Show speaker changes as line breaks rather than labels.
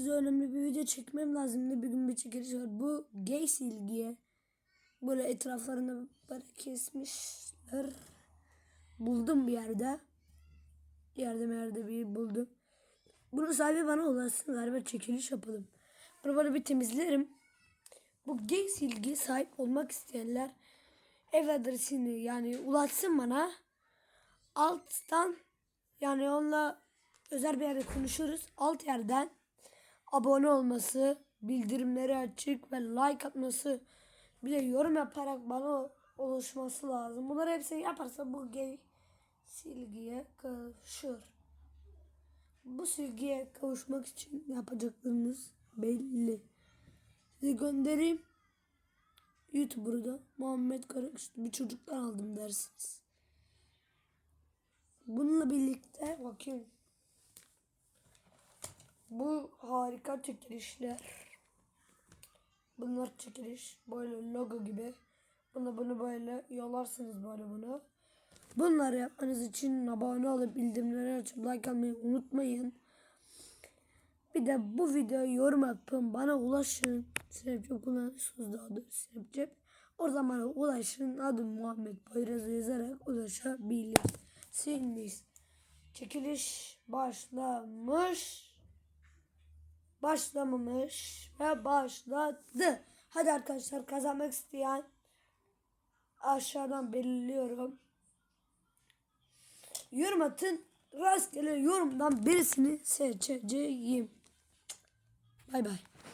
size önemli bir video çekmem lazımdı. Bir gün bir çekiliş var. Bu gay silgiye böyle etraflarını böyle kesmişler. Buldum bir yerde. Yerde yerde bir buldum. Bunun sahibi bana ulaşsın galiba çekiliş yapalım. Bunu böyle bir temizlerim. Bu gay silgi sahip olmak isteyenler ev adresini yani ulaşsın bana. Alttan yani onunla özel bir yerde konuşuruz. Alt yerden abone olması, bildirimleri açık ve like atması, bir de yorum yaparak bana ulaşması lazım. Bunları hepsini yaparsa bu silgiye kavuşur. Bu silgiye kavuşmak için yapacaklarınız belli. Size göndereyim. YouTuber'da Muhammed Karaküstü bir çocuklar aldım dersiniz. Bununla birlikte bakayım. Bu harika çekilişler. Bunlar çekiliş. Böyle logo gibi. Bunu bunu böyle yolarsınız böyle bunu. Bunları yapmanız için abone olup bildirimleri açıp like almayı unutmayın. Bir de bu videoyu yorum yapın. Bana ulaşın. Snapchat kullanıyorsunuz daha doğrusu Snapchat. Oradan bana ulaşın. Adım Muhammed Bayraz'ı yazarak ulaşabilirsiniz. Çekiliş başlamış. Başlamamış ve başladı. Hadi arkadaşlar kazanmak isteyen aşağıdan belirliyorum. Yorum atın. Rastgele yorumdan birisini seçeceğim. Bay bay.